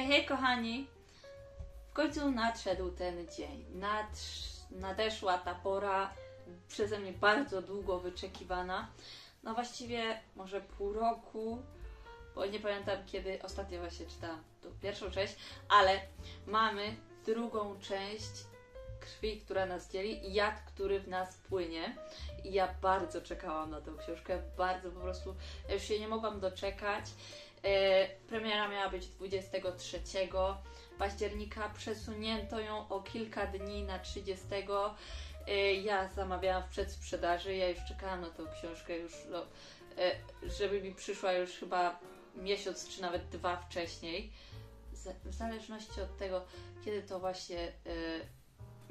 Hej, hej kochani! W końcu nadszedł ten dzień. Nadsz... Nadeszła ta pora przeze mnie bardzo długo wyczekiwana. No właściwie może pół roku, bo nie pamiętam kiedy ostatnio właśnie czytałam tą pierwszą część, ale mamy drugą część krwi, która nas dzieli jad, który w nas płynie. I ja bardzo czekałam na tę książkę, bardzo po prostu ja już się nie mogłam doczekać. E, premiera miała być 23 października, przesunięto ją o kilka dni na 30. E, ja zamawiałam w przedsprzedaży, ja już czekałam na tę książkę już, no, e, żeby mi przyszła już chyba miesiąc czy nawet dwa wcześniej. W zależności od tego, kiedy to właśnie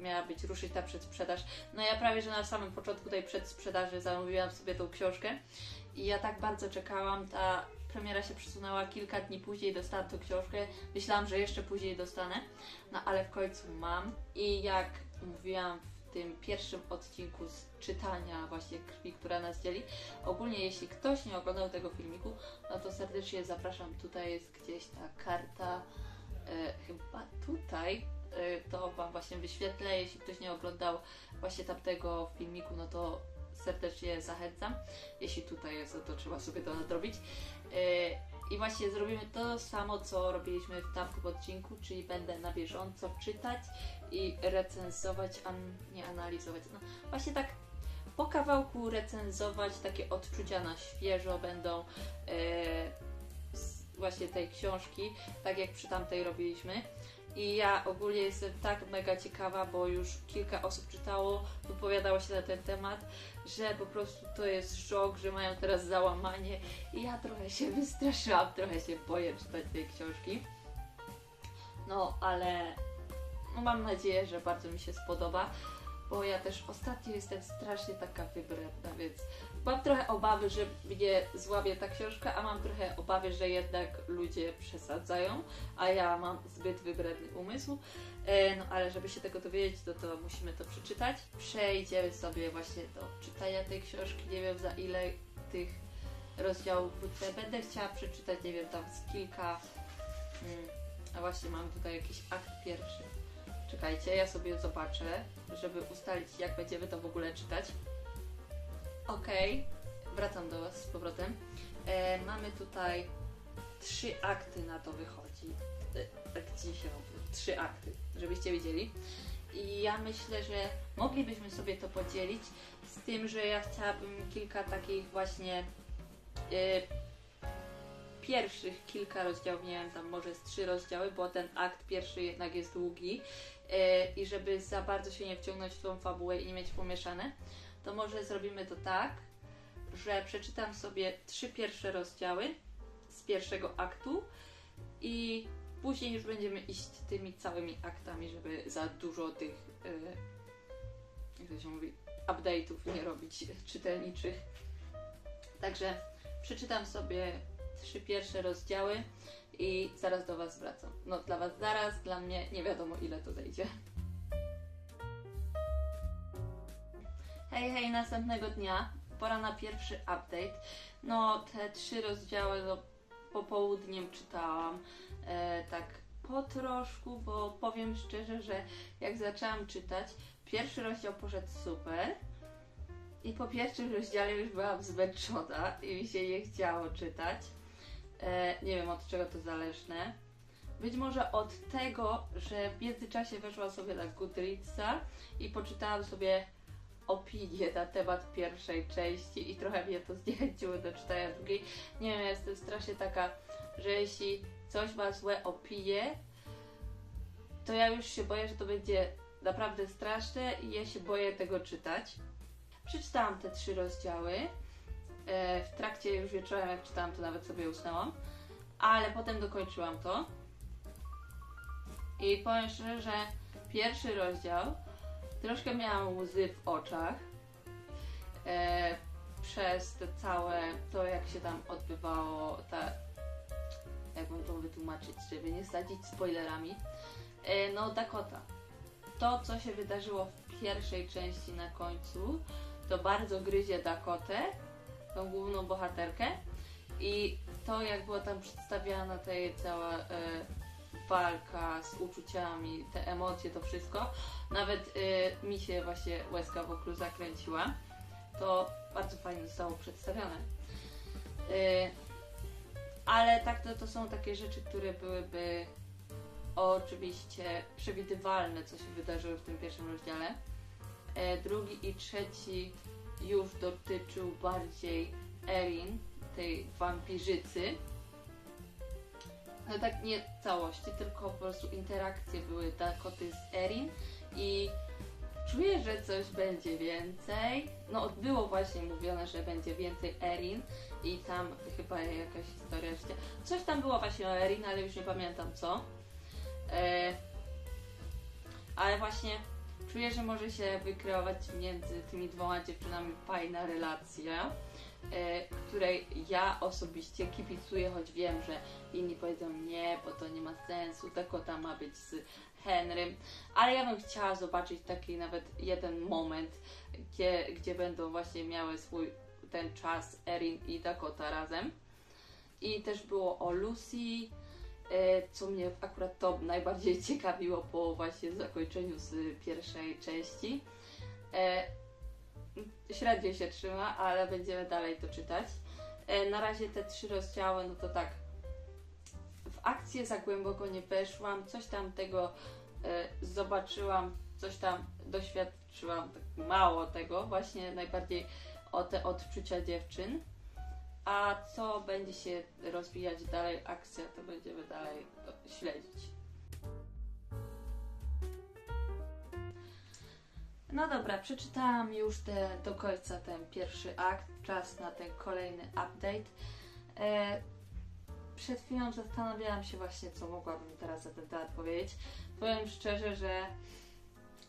miała być ruszyć ta przedsprzedaż. No ja prawie, że na samym początku tej przedsprzedaży zamówiłam sobie tą książkę i ja tak bardzo czekałam, ta premiera się przesunęła kilka dni później, dostałam tą książkę, myślałam, że jeszcze później dostanę, no ale w końcu mam. I jak mówiłam w tym pierwszym odcinku z czytania właśnie krwi, która nas dzieli, ogólnie jeśli ktoś nie oglądał tego filmiku, no to serdecznie zapraszam, tutaj jest gdzieś ta karta, e, chyba tutaj, e, to Wam właśnie wyświetlę. Jeśli ktoś nie oglądał właśnie tamtego filmiku, no to serdecznie zachęcam. Jeśli tutaj jest, to trzeba sobie to nadrobić. E, I właśnie zrobimy to samo, co robiliśmy w tamtym odcinku, czyli będę na bieżąco czytać i recenzować, a nie analizować. No właśnie tak po kawałku recenzować, takie odczucia na świeżo będą e, właśnie tej książki, tak jak przy tamtej robiliśmy. I ja ogólnie jestem tak mega ciekawa, bo już kilka osób czytało, wypowiadało się na ten temat, że po prostu to jest szok, że mają teraz załamanie. I ja trochę się wystraszyłam, trochę się boję czytać tej książki. No, ale no, mam nadzieję, że bardzo mi się spodoba, bo ja też ostatnio jestem strasznie taka wybredna, więc mam trochę obawy, że mnie złapie ta książka, a mam trochę obawy, że jednak ludzie przesadzają, a ja mam zbyt wybredny umysł. E, no ale żeby się tego dowiedzieć, to, to musimy to przeczytać. Przejdziemy sobie właśnie do czytania tej książki. Nie wiem za ile tych rozdziałów wrócę. Będę chciała przeczytać, nie wiem, tam z kilka. Mm, a właśnie mam tutaj jakiś akt pierwszy. Czekajcie, ja sobie zobaczę, żeby ustalić, jak będziemy to w ogóle czytać. Okej, wracam do Was z powrotem. E, mamy tutaj trzy akty na to wychodzi. E, tak dzisiaj. Trzy akty, żebyście wiedzieli. I ja myślę, że moglibyśmy sobie to podzielić z tym, że ja chciałabym kilka takich właśnie e, pierwszych kilka rozdziałów, nie wiem, tam może z trzy rozdziały, bo ten akt pierwszy jednak jest długi e, i żeby za bardzo się nie wciągnąć w tą fabułę i nie mieć pomieszane, to może zrobimy to tak, że przeczytam sobie trzy pierwsze rozdziały z pierwszego aktu i później już będziemy iść tymi całymi aktami, żeby za dużo tych, e, jak to się mówi, update'ów nie robić czytelniczych. Także przeczytam sobie trzy pierwsze rozdziały i zaraz do Was wracam. No dla Was zaraz, dla mnie nie wiadomo ile to zejdzie. Hej, hej, następnego dnia. Pora na pierwszy update. No, te trzy rozdziały no, popołudniem czytałam. E, tak po troszku, bo powiem szczerze, że jak zaczęłam czytać, pierwszy rozdział poszedł super. I po pierwszym rozdziale już byłam zmęczona i mi się nie chciało czytać. E, nie wiem od czego to zależne. Być może od tego, że w międzyczasie weszłam sobie na Goodreadsa i poczytałam sobie opinię na temat pierwszej części i trochę mnie to zniechęciło do czytania drugiej. Nie wiem, jestem strasznie taka, że jeśli coś ma złe opinie, to ja już się boję, że to będzie naprawdę straszne i ja się boję tego czytać. Przeczytałam te trzy rozdziały. E, W trakcie już wieczorem, jak czytałam, to nawet sobie usnęłam. Ale potem dokończyłam to. I powiem szczerze, że pierwszy rozdział troszkę miałam łzy w oczach. E, przez te całe, to jak się tam odbywało, ta, jak mam to wytłumaczyć, żeby nie sadzić spoilerami. E, no, Dakota. To, co się wydarzyło w pierwszej części na końcu, to bardzo gryzie Dakotę, tą główną bohaterkę. I to, jak była tam przedstawiana ta jej cała e, walka z uczuciami, te emocje, to wszystko. Nawet y, mi się właśnie łezka wokół zakręciła. To bardzo fajnie zostało przedstawione. Y, ale tak to, to są takie rzeczy, które byłyby oczywiście przewidywalne, co się wydarzyło w tym pierwszym rozdziale. E, drugi i trzeci już dotyczył bardziej Erin, tej wampirzycy. No tak nie całości, tylko po prostu interakcje były Dakoty z Erin i czuję, że coś będzie więcej. No było właśnie mówione, że będzie więcej Erin i tam chyba jakaś historia życia. Coś tam było właśnie o Erin, ale już nie pamiętam co. E, ale właśnie czuję, że może się wykreować między tymi dwoma dziewczynami fajna relacja, której ja osobiście kibicuję, choć wiem, że inni powiedzą nie, bo to nie ma sensu, Dakota ma być z Henrym, ale ja bym chciała zobaczyć taki nawet jeden moment, gdzie, gdzie będą właśnie miały swój ten czas Erin i Dakota razem. I też było o Lucy, e, co mnie akurat to najbardziej ciekawiło po właśnie zakończeniu z pierwszej części. E, średnio się trzyma, ale będziemy dalej to czytać. E, na razie te trzy rozdziały, no to tak. W akcję za głęboko nie weszłam, coś tam tego zobaczyłam, coś tam doświadczyłam, tak mało tego, właśnie najbardziej o te odczucia dziewczyn. A co będzie się rozwijać dalej, akcja, to będziemy dalej śledzić. No dobra, przeczytałam już te, do końca ten pierwszy akt, czas na ten kolejny update. E, przed chwilą zastanawiałam się właśnie, co mogłabym teraz na ten temat powiedzieć. Powiem szczerze, że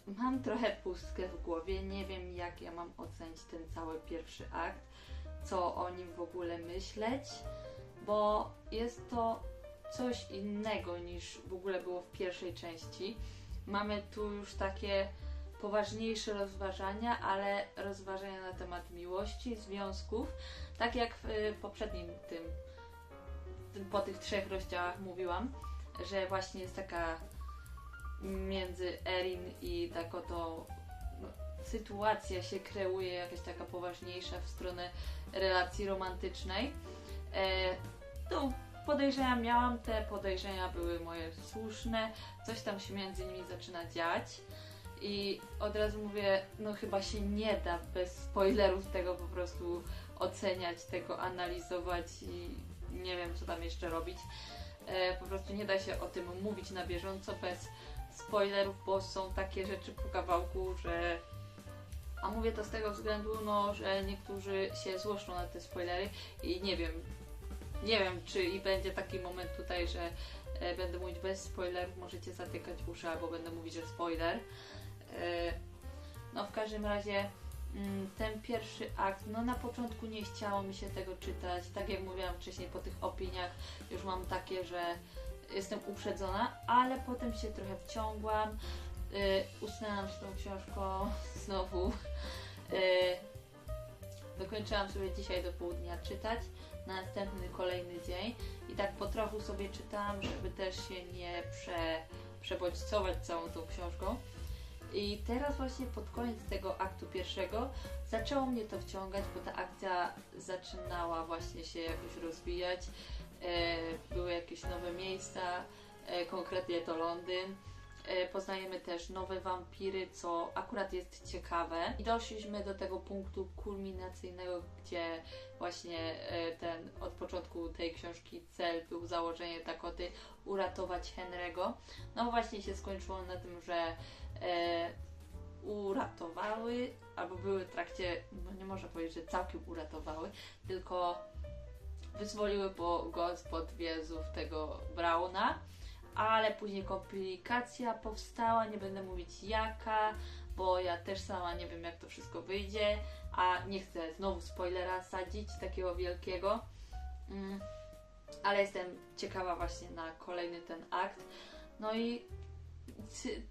mam trochę pustkę w głowie, nie wiem jak ja mam ocenić ten cały pierwszy akt, co o nim w ogóle myśleć, bo jest to coś innego niż w ogóle było w pierwszej części. Mamy tu już takie poważniejsze rozważania, ale rozważania na temat miłości, związków, tak jak w poprzednim tym, po tych trzech rozdziałach mówiłam, że właśnie jest taka między Erin i Dakotą no, sytuacja się kreuje jakaś taka poważniejsza w stronę relacji romantycznej. E, to podejrzenia miałam, te podejrzenia były moje słuszne, coś tam się między nimi zaczyna dziać. I od razu mówię, no chyba się nie da bez spoilerów tego po prostu oceniać, tego analizować i nie wiem co tam jeszcze robić. E, po prostu nie da się o tym mówić na bieżąco bez spoilerów, bo są takie rzeczy po kawałku, że. A mówię to z tego względu, no, że niektórzy się złoszczą na te spoilery i nie wiem, nie wiem, czy i będzie taki moment tutaj, że e, będę mówić bez spoilerów, możecie zatykać uszy, albo będę mówić, że spoiler. E, no w każdym razie mm, ten pierwszy akt, no na początku nie chciało mi się tego czytać, tak jak mówiłam wcześniej po tych opiniach, już mam takie, że jestem uprzedzona, ale potem się trochę wciągłam, yy, usnęłam z tą książką znowu. Yy, dokończyłam sobie dzisiaj do południa czytać, na następny kolejny dzień i tak po trochu sobie czytałam, żeby też się nie prze, przebodźcować całą tą książką. I teraz właśnie pod koniec tego aktu pierwszego zaczęło mnie to wciągać, bo ta akcja zaczynała właśnie się jakoś rozwijać. E, były jakieś nowe miejsca, e, konkretnie to Londyn. E, poznajemy też nowe wampiry, co akurat jest ciekawe. I doszliśmy do tego punktu kulminacyjnego, gdzie właśnie ten od początku tej książki cel był założenie Dakoty uratować Henry'ego. No właśnie się skończyło na tym, że e, uratowały, albo były w trakcie, no nie można powiedzieć, że całkiem uratowały, tylko wyzwoliły go spod wiezów tego Brauna, ale później komplikacja powstała, nie będę mówić jaka, bo ja też sama nie wiem jak to wszystko wyjdzie, a nie chcę znowu spoilera sadzić takiego wielkiego. Mm, ale jestem ciekawa właśnie na kolejny ten akt. No i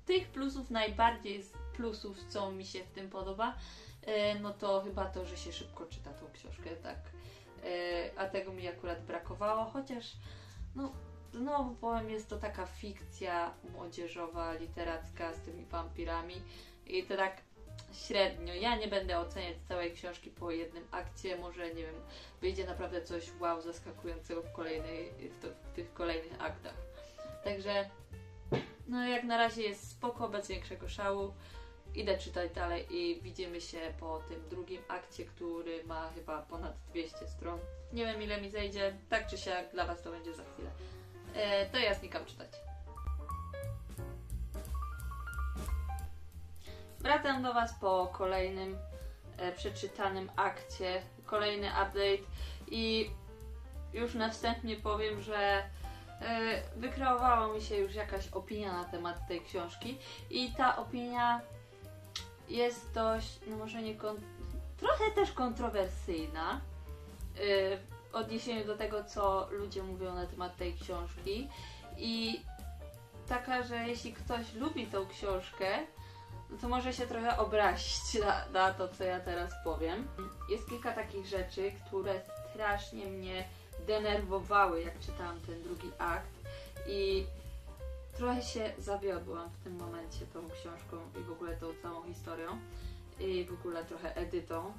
tych plusów najbardziej plusów, co mi się w tym podoba, e, no to chyba to, że się szybko czyta tą książkę, tak. E, a tego mi akurat brakowało, chociaż no znowu powiem, jest to taka fikcja młodzieżowa, literacka z tymi wampirami i to tak średnio. Ja nie będę oceniać całej książki po jednym akcie, może nie wiem, wyjdzie naprawdę coś wow, zaskakującego w, kolejnej, w, to, w tych kolejnych aktach. Także no jak na razie jest spoko, bez większego szału. Idę czytać dalej i widzimy się po tym drugim akcie, który ma chyba ponad 200 stron. Nie wiem ile mi zejdzie, tak czy siak dla Was to będzie za chwilę. E, to ja znikam czytać. Wracam do Was po kolejnym e, przeczytanym akcie, kolejny update i już na powiem, że e, wykreowała mi się już jakaś opinia na temat tej książki i ta opinia jest dość, no może nie trochę też kontrowersyjna odniesieniu do tego, co ludzie mówią na temat tej książki. I taka, że jeśli ktoś lubi tą książkę, no to może się trochę obrazić na, na to, co ja teraz powiem. Jest kilka takich rzeczy, które strasznie mnie denerwowały, jak czytałam ten drugi akt. I trochę się zawiodłam w tym momencie tą książką i w ogóle tą całą historią i w ogóle trochę edytą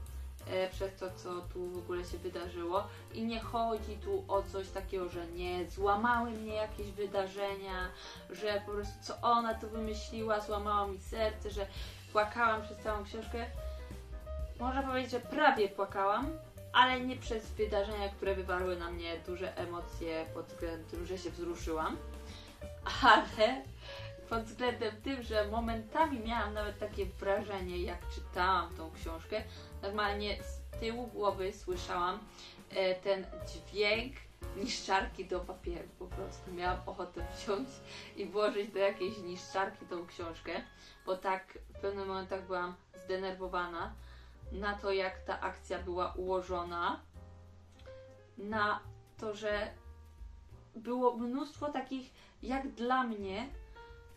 przez to, co tu w ogóle się wydarzyło. I nie chodzi tu o coś takiego, że nie, złamały mnie jakieś wydarzenia, że po prostu co ona tu wymyśliła, złamała mi serce, że płakałam przez całą książkę. Można powiedzieć, że prawie płakałam, ale nie przez wydarzenia, które wywarły na mnie duże emocje pod względem że się wzruszyłam ale pod względem tym, że momentami miałam nawet takie wrażenie, jak czytałam tą książkę, normalnie z tyłu głowy słyszałam e, ten dźwięk niszczarki do papieru. Po prostu miałam ochotę wziąć i włożyć do jakiejś niszczarki tą książkę, bo tak w pewnych momentach byłam zdenerwowana na to, jak ta akcja była ułożona, na to, że było mnóstwo takich, jak dla mnie,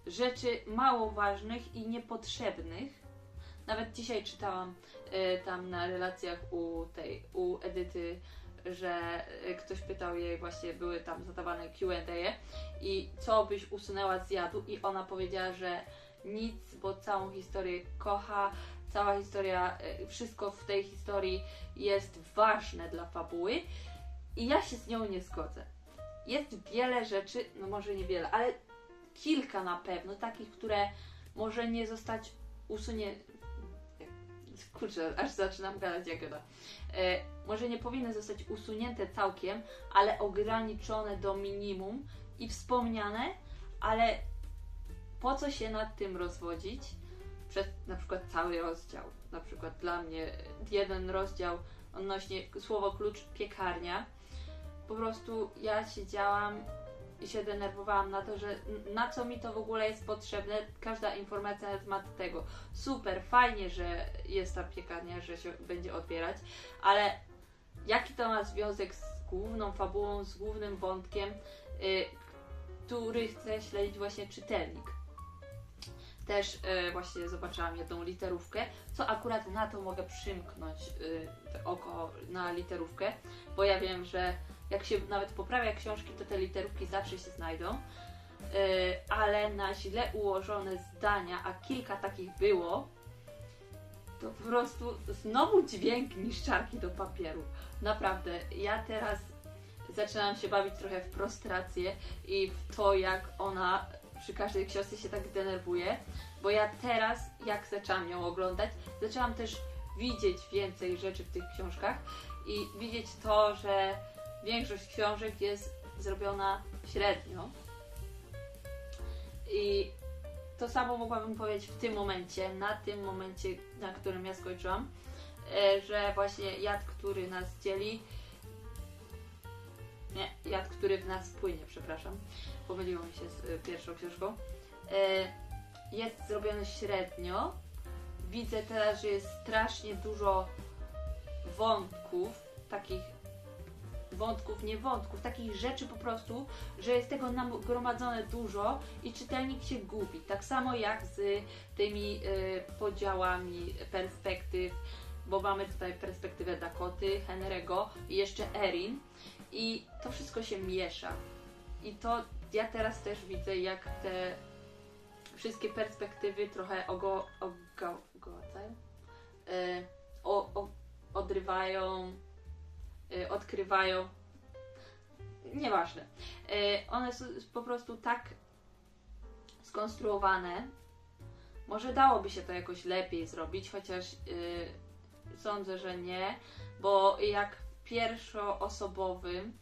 rzeczy mało ważnych i niepotrzebnych. Nawet dzisiaj czytałam e, tam na relacjach u tej, u Edyty, że e, ktoś pytał jej, właśnie były tam zadawane Q&A i co byś usunęła z jadu i ona powiedziała, że nic, bo całą historię kocha, cała historia, e, wszystko w tej historii jest ważne dla fabuły i ja się z nią nie zgodzę jest wiele rzeczy, no może nie wiele, ale kilka na pewno, takich, które może nie zostać usunięte. Kurczę, aż zaczynam gadać jak gada. E, może nie powinny zostać usunięte całkiem, ale ograniczone do minimum i wspomniane, ale po co się nad tym rozwodzić? Przez na przykład cały rozdział. Na przykład dla mnie jeden rozdział odnośnie słowo klucz piekarnia po prostu ja siedziałam i się denerwowałam na to, że na co mi to w ogóle jest potrzebne, każda informacja na temat tego. Super, fajnie, że jest ta piekarnia, że się będzie otwierać, ale jaki to ma związek z główną fabułą, z głównym wątkiem, yy, który chce śledzić właśnie czytelnik. Też yy, właśnie zobaczyłam jedną literówkę, co akurat na to mogę przymknąć yy, oko na literówkę, bo ja wiem, że jak się nawet poprawia książki, to te literówki zawsze się znajdą. Yy, ale na źle ułożone zdania, a kilka takich było, to po prostu znowu dźwięk niszczarki do papieru. Naprawdę, ja teraz zaczynam się bawić trochę w prostrację i w to, jak ona przy każdej książce się tak denerwuje, bo ja teraz, jak zaczęłam ją oglądać, zaczęłam też widzieć więcej rzeczy w tych książkach i widzieć to, że większość książek jest zrobiona średnio. I to samo mogłabym powiedzieć w tym momencie, na tym momencie, na którym ja skończyłam, e, że właśnie jad, który nas dzieli, nie, jad, który w nas płynie, przepraszam, pomyliło mi się z e, pierwszą książką, e, jest zrobiony średnio. Widzę teraz, że jest strasznie dużo wątków, takich wątków, nie wątków, takich rzeczy po prostu, że jest tego nagromadzone dużo i czytelnik się gubi. Tak samo jak z tymi y, podziałami perspektyw, bo mamy tutaj perspektywę Dakoty, Henry'ego i jeszcze Erin i to wszystko się miesza. I to ja teraz też widzę, jak te wszystkie perspektywy trochę ogo, ogo, ogołacają, y, o, o, odrywają, y, odkrywają. Nieważne. Y, one są po prostu tak skonstruowane. Może dałoby się to jakoś lepiej zrobić, chociaż sądzę, że nie, bo jak pierwszoosobowym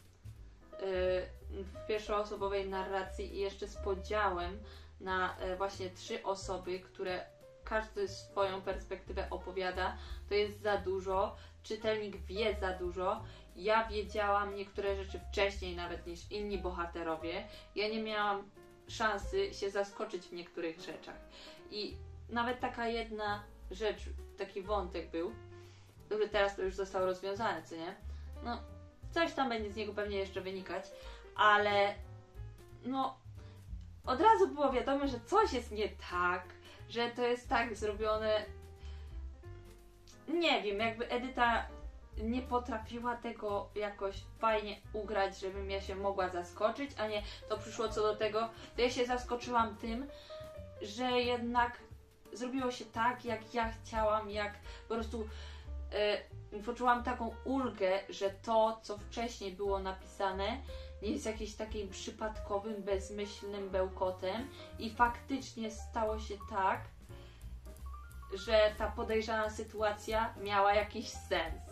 w pierwszoosobowej narracji i jeszcze z podziałem na e, właśnie trzy osoby, które każdy swoją perspektywę opowiada, to jest za dużo. Czytelnik wie za dużo. Ja wiedziałam niektóre rzeczy wcześniej nawet niż inni bohaterowie. Ja nie miałam szansy się zaskoczyć w niektórych rzeczach. I nawet taka jedna rzecz, taki wątek był, który teraz to już został rozwiązany, co nie? No, coś tam będzie z niego pewnie jeszcze wynikać, ale no, od razu było wiadomo, że coś jest nie tak, że to jest tak zrobione. Nie wiem, jakby Edyta nie potrafiła tego jakoś fajnie ugrać, żebym ja się mogła zaskoczyć, a nie to przyszło co do tego, to ja się zaskoczyłam tym, że jednak zrobiło się tak, jak ja chciałam, jak po prostu poczułam taką ulgę, że to, co wcześniej było napisane, nie jest jakimś takim przypadkowym, bezmyślnym bełkotem i faktycznie stało się tak, że ta podejrzana sytuacja miała jakiś sens.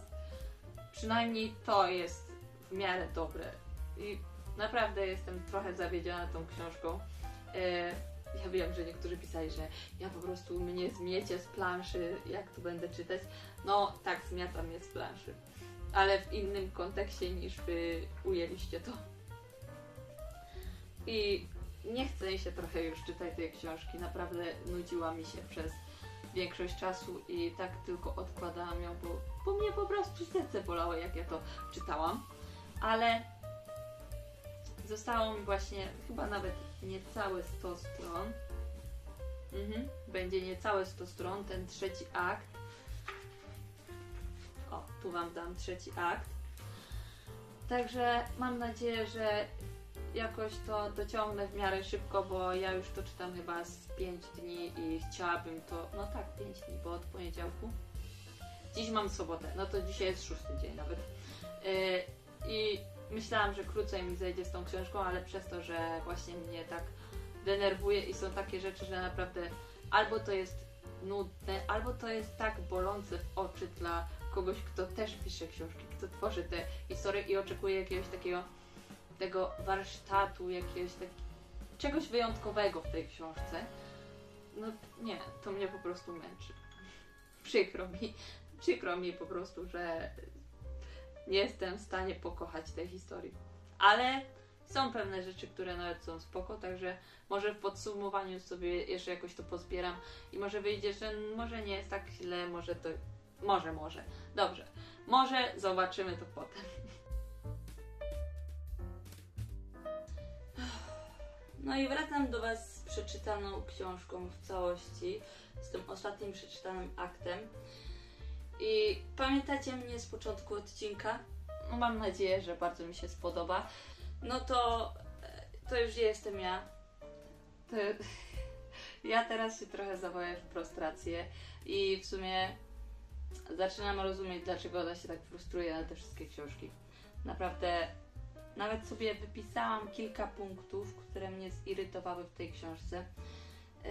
Przynajmniej to jest w miarę dobre. I naprawdę jestem trochę zawiedziona tą książką. Ja wiem, że niektórzy pisali, że ja po prostu mnie zmiecie z planszy, jak tu będę czytać. No tak, zmiata mnie z planszy. Ale w innym kontekście niż wy ujęliście to. I nie chcę się trochę już czytać tej książki. Naprawdę nudziła mi się przez większość czasu i tak tylko odkładałam ją, bo, bo mnie po prostu serce bolało, jak ja to czytałam. Ale zostało mi właśnie chyba nawet niecałe 100 stron. Mhm, będzie niecałe 100 stron, ten trzeci akt. O, tu Wam dam trzeci akt. Także mam nadzieję, że jakoś to dociągnę w miarę szybko, bo ja już to czytam chyba z 5 dni i chciałabym to, no tak, 5 dni, bo od poniedziałku. Dziś mam sobotę, no to dzisiaj jest szósty dzień nawet. Yy, I myślałam, że krócej mi zejdzie z tą książką, ale przez to, że właśnie mnie tak denerwuje i są takie rzeczy, że naprawdę albo to jest nudne, albo to jest tak bolące w oczy dla kogoś, kto też pisze książki, kto tworzy te historie i oczekuje jakiegoś takiego tego warsztatu, jakiegoś tak, czegoś wyjątkowego w tej książce. No nie, to mnie po prostu męczy. Przykro mi, przykro mi po prostu, że nie jestem w stanie pokochać tej historii. Ale są pewne rzeczy, które nawet są spoko, także może w podsumowaniu sobie jeszcze jakoś to pozbieram i może wyjdzie, że może nie jest tak źle, może to. Może, może. Dobrze. Może zobaczymy to potem. No i wracam do Was z przeczytaną książką w całości, z tym ostatnim przeczytanym aktem. I pamiętacie mnie z początku odcinka? No mam nadzieję, że bardzo mi się spodoba. No to to już jestem ja. To, ja teraz się trochę zawoję w prostrację i w sumie zaczynam rozumieć, dlaczego ona się tak frustruje na te wszystkie książki. Naprawdę nawet sobie wypisałam kilka punktów, które mnie zirytowały w tej książce. Yy,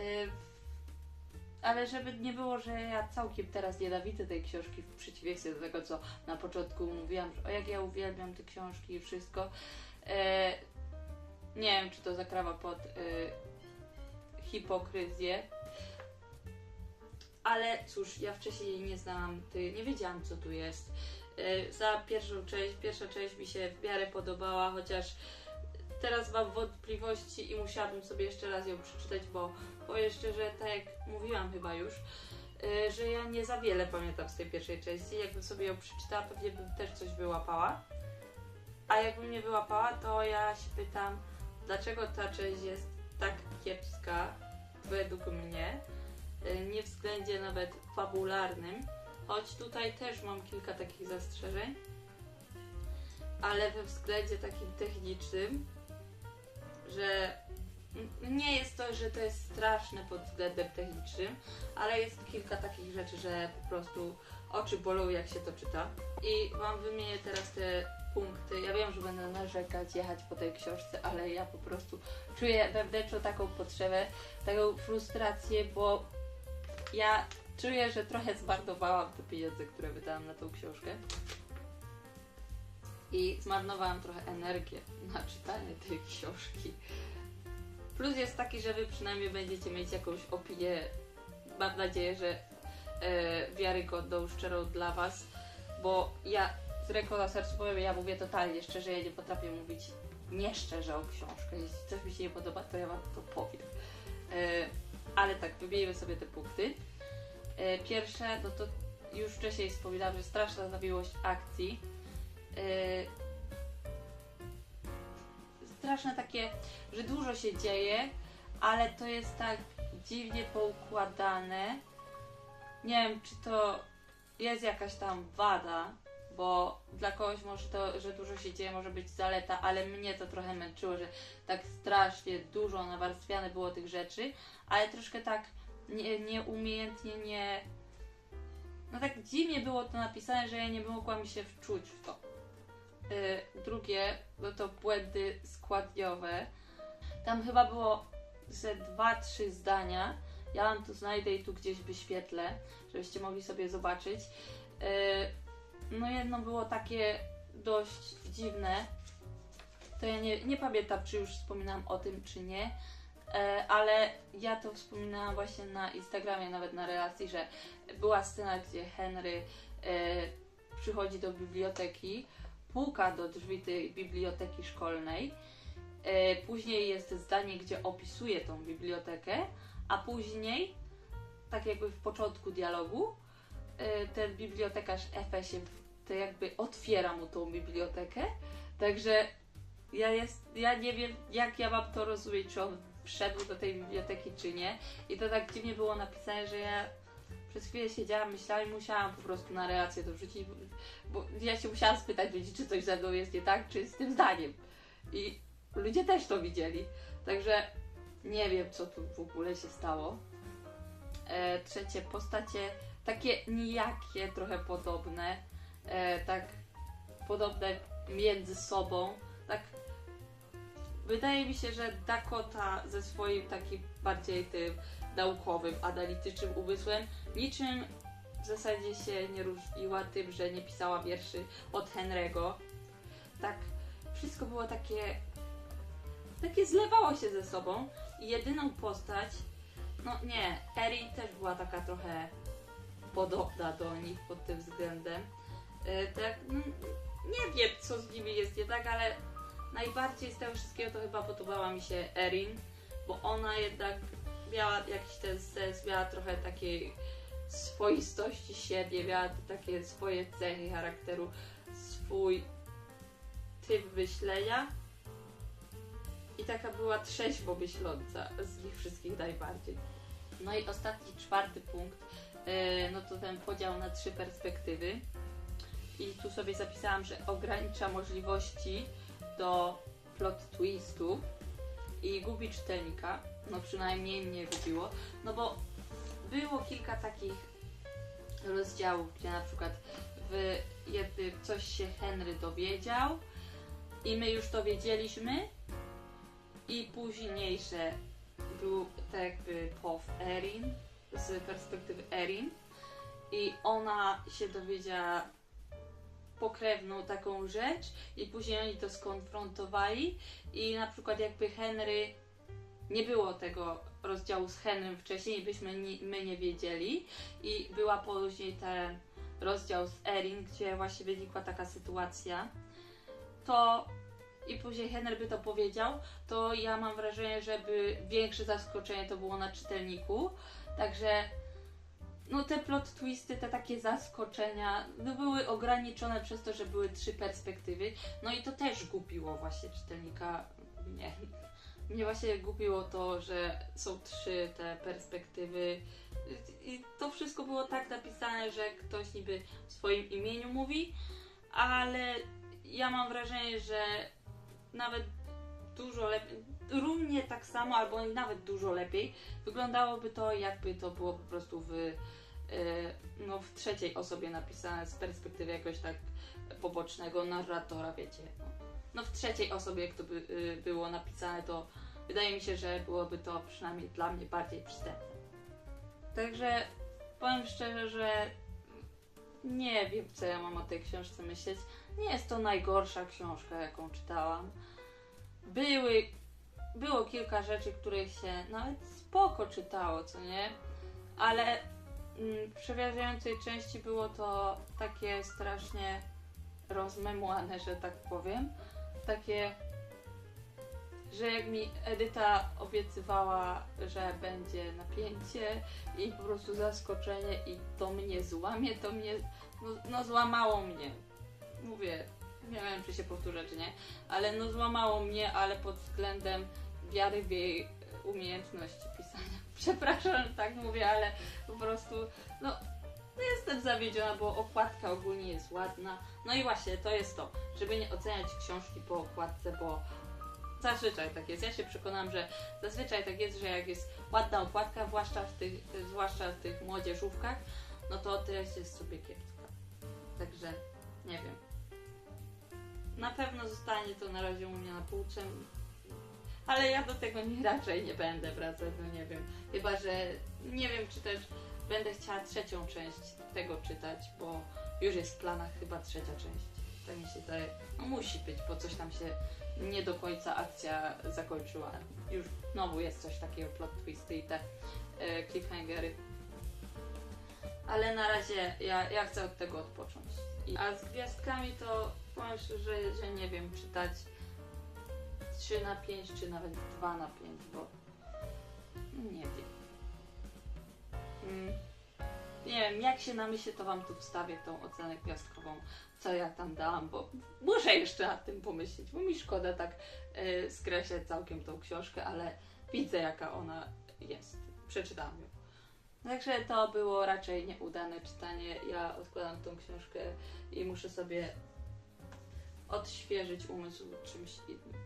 ale żeby nie było, że ja całkiem teraz nienawidzę tej książki w przeciwieństwie do tego, co na początku mówiłam, że o jak ja uwielbiam te książki i wszystko. Yy, nie wiem, czy to zakrawa pod yy, hipokryzję. Ale cóż, ja wcześniej nie znałam, ty, nie wiedziałam co tu jest. Yy, za pierwszą część, pierwsza część mi się w miarę podobała, chociaż teraz mam wątpliwości i musiałabym sobie jeszcze raz ją przeczytać, bo powiem szczerze, tak jak mówiłam chyba już, yy, że ja nie za wiele pamiętam z tej pierwszej części. Jakbym sobie ją przeczytała, pewnie bym też coś wyłapała. A jakbym nie wyłapała, to ja się pytam, dlaczego ta część jest tak kiepska według mnie, yy, nie względzie nawet fabularnym, choć tutaj też mam kilka takich zastrzeżeń, ale we względzie takim technicznym że nie jest to, że to jest straszne pod względem technicznym, ale jest kilka takich rzeczy, że po prostu oczy bolą jak się to czyta. I Wam wymienię teraz te punkty. Ja wiem, że będę narzekać, jechać po tej książce, ale ja po prostu czuję wewnętrzną taką potrzebę, taką frustrację, bo ja czuję, że trochę zmarnowałam te pieniądze, które wydałam na tą książkę. I zmarnowałam trochę energię na czytanie tej książki. Plus jest taki, że wy przynajmniej będziecie mieć jakąś opinię, mam nadzieję, że e, wiarygodną, szczerą dla was, bo ja z ręką na sercu powiem, ja mówię totalnie szczerze, ja nie potrafię mówić nieszczerze o książkę. Jeśli coś mi się nie podoba, to ja wam to powiem. E, ale tak, wybijmy sobie te punkty. E, pierwsze, no to już wcześniej wspominałam, że straszna zawiłość akcji. E, straszne takie, że dużo się dzieje, ale to jest tak dziwnie poukładane. Nie wiem, czy to jest jakaś tam wada, bo dla kogoś może to, że dużo się dzieje, może być zaleta, ale mnie to trochę męczyło, że tak strasznie dużo nawarstwiane było tych rzeczy, ale troszkę tak nie, nieumiejętnie, nie... No tak dziwnie było to napisane, że ja nie mogłam się wczuć w to. Y, drugie, no to błędy składniowe. Tam chyba było ze dwa, trzy zdania. Ja wam tu znajdę i tu gdzieś wyświetlę, żebyście mogli sobie zobaczyć. Y, no jedno było takie dość dziwne. To ja nie, nie pamiętam, czy już wspominałam o tym, czy nie. E, ale ja to wspominałam właśnie na Instagramie, nawet na relacji, że była scena, gdzie Henry e, przychodzi do biblioteki, puka do drzwi tej biblioteki szkolnej. E, później jest zdanie, gdzie opisuje tą bibliotekę, a później, tak jakby w początku dialogu, e, ten bibliotekarz Efe się to jakby otwiera mu tą bibliotekę. Także ja, jest, ja nie wiem, jak ja mam to rozumieć, czy on wszedł do tej biblioteki, czy nie. I to tak dziwnie było napisane, że ja przez chwilę siedziałam, myślałam i musiałam po prostu na reakcję to wrzucić, bo, ja się musiałam spytać ludzi, czy coś ze mną jest nie tak, czy z tym zdaniem. I ludzie też to widzieli. Także nie wiem, co tu w ogóle się stało. E, trzecie, postacie takie nijakie, trochę podobne. E, tak podobne między sobą. Tak wydaje mi się, że Dakota ze swoim takim bardziej tym naukowym, analitycznym umysłem niczym w zasadzie się nie różniła tym, że nie pisała wierszy od Henry'ego. Tak, wszystko było takie takie zlewało się ze sobą i jedyną postać no nie, Erin też była taka trochę podobna do nich pod tym względem. E, tak, mm, nie wiem co z nimi jest nie tak, ale najbardziej z tego wszystkiego to chyba podobała mi się Erin, bo ona jednak miała jakiś ten sens, miała trochę takiej swoistości siebie, miała takie swoje cechy charakteru, swój typ myślenia i taka była trzeźwo myśląca z nich wszystkich najbardziej. No i ostatni, czwarty punkt, yy, no to ten podział na trzy perspektywy. I tu sobie zapisałam, że ogranicza możliwości do plot twistów i gubi czytelnika. No przynajmniej mnie gubiło. No bo było kilka takich rozdziałów, gdzie na przykład w jednym coś się Henry dowiedział i my już to wiedzieliśmy i późniejsze był tak jakby POW Erin z perspektywy Erin i ona się dowiedziała pokrewną taką rzecz i później oni to skonfrontowali i na przykład jakby Henry nie było tego rozdziału z Henrym wcześniej, byśmy my nie wiedzieli i była później ten rozdział z Erin, gdzie właśnie wynikła taka sytuacja, to i później Henry by to powiedział, to ja mam wrażenie, żeby większe zaskoczenie to było na czytelniku. Także no te plot twisty, te takie zaskoczenia, no były ograniczone przez to, że były trzy perspektywy. No i to też gubiło właśnie czytelnika. Nie. Mnie właśnie gubiło to, że są trzy te perspektywy. I to wszystko było tak napisane, że ktoś niby w swoim imieniu mówi, ale ja mam wrażenie, że nawet dużo lepiej, równie tak samo, albo nawet dużo lepiej, wyglądałoby to, jakby to było po prostu w, e, no, w trzeciej osobie napisane z perspektywy jakoś tak pobocznego narratora, wiecie. No, no w trzeciej osobie, jak to by y, było napisane, to wydaje mi się, że byłoby to przynajmniej dla mnie bardziej przystępne. Także powiem szczerze, że nie wiem, co ja mam o tej książce myśleć. Nie jest to najgorsza książka, jaką czytałam. Były, było kilka rzeczy, których się nawet spoko czytało, co nie? Ale mm, w przeważającej części było to takie strasznie rozmemłane, że tak powiem. Takie, że jak mi Edyta obiecywała, że będzie napięcie i po prostu zaskoczenie i to mnie złamie, to mnie, no, no złamało mnie. Mówię, nie wiem czy się powtórzę czy nie, ale no złamało mnie, ale pod względem wiary w jej umiejętności pisania. Przepraszam, że tak mówię, ale po prostu, no no jestem zawiedziona, bo okładka ogólnie jest ładna. No i właśnie, to jest to, żeby nie oceniać książki po okładce, bo zazwyczaj tak jest. Ja się przekonam, że zazwyczaj tak jest, że jak jest ładna okładka, zwłaszcza w tych, zwłaszcza w tych młodzieżówkach, no to treść jest sobie kiepska. Także nie wiem. Na pewno zostanie to na razie u mnie na półce, ale ja do tego nie, raczej nie będę wracać, no nie wiem. Chyba, że nie wiem, czy też będę chciała trzecią część tego czytać, bo już jest w planach chyba trzecia część. Tak mi się daje. No musi być, bo coś tam się nie do końca akcja zakończyła. Już znowu jest coś takiego, plot twisty i te e, cliffhangery. Ale na razie ja, ja chcę od tego odpocząć. I, a z gwiazdkami to powiem szczerze, że nie wiem czytać 3 na 5 czy nawet 2 na 5, bo nie wiem. Mm. Nie wiem, jak się namyślę, to wam tu wstawię tą ocenę gwiazdkową, co ja tam dałam, bo muszę jeszcze nad tym pomyśleć, bo mi szkoda tak yy, skreślać całkiem tą książkę, ale widzę jaka ona jest. Przeczytałam ją. Także to było raczej nieudane czytanie. Ja odkładam tą książkę i muszę sobie odświeżyć umysł czymś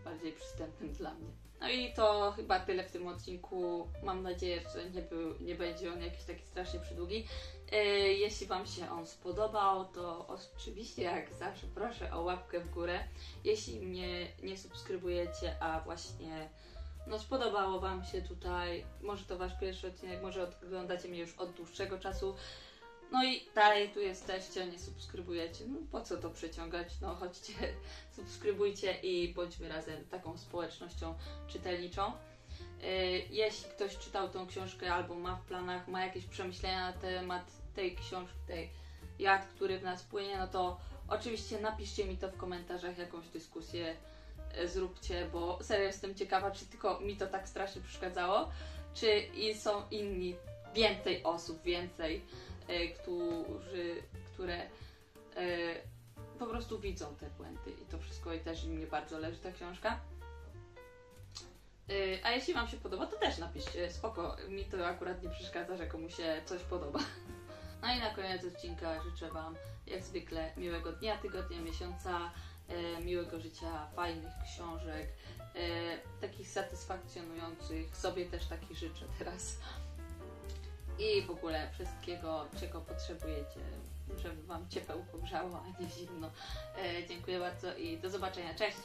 bardziej przystępnym dla mnie. No i to chyba tyle w tym odcinku. Mam nadzieję, że nie, był, nie będzie on jakiś taki strasznie przydługi. E, jeśli Wam się on spodobał, to oczywiście jak zawsze proszę o łapkę w górę. Jeśli mnie nie subskrybujecie, a właśnie no spodobało Wam się tutaj, może to Wasz pierwszy odcinek, może oglądacie mnie już od dłuższego czasu, no i dalej tu jesteście, nie subskrybujecie. No po co to przeciągać? No chodźcie, subskrybujcie i bądźmy razem taką społecznością czytelniczą. Y, jeśli ktoś czytał tą książkę albo ma w planach, ma jakieś przemyślenia na temat tej książki, tej jad, który w nas płynie, no to oczywiście napiszcie mi to w komentarzach, jakąś dyskusję y, zróbcie, bo serio jestem ciekawa, czy tylko mi to tak strasznie przeszkadzało, czy są inni, więcej osób, więcej którzy, które e, po prostu widzą te błędy i to wszystko i też mi bardzo leży ta książka. E, a jeśli Wam się podoba, to też napiszcie, spoko, mi to akurat nie przeszkadza, że komuś się coś podoba. No i na koniec odcinka życzę Wam jak zwykle miłego dnia, tygodnia, miesiąca, miłego życia, fajnych książek, takich satysfakcjonujących. Sobie też takich życzę teraz i w ogóle wszystkiego, czego potrzebujecie, żeby Wam ciepło grzało, a nie zimno. E, dziękuję bardzo i do zobaczenia. Cześć!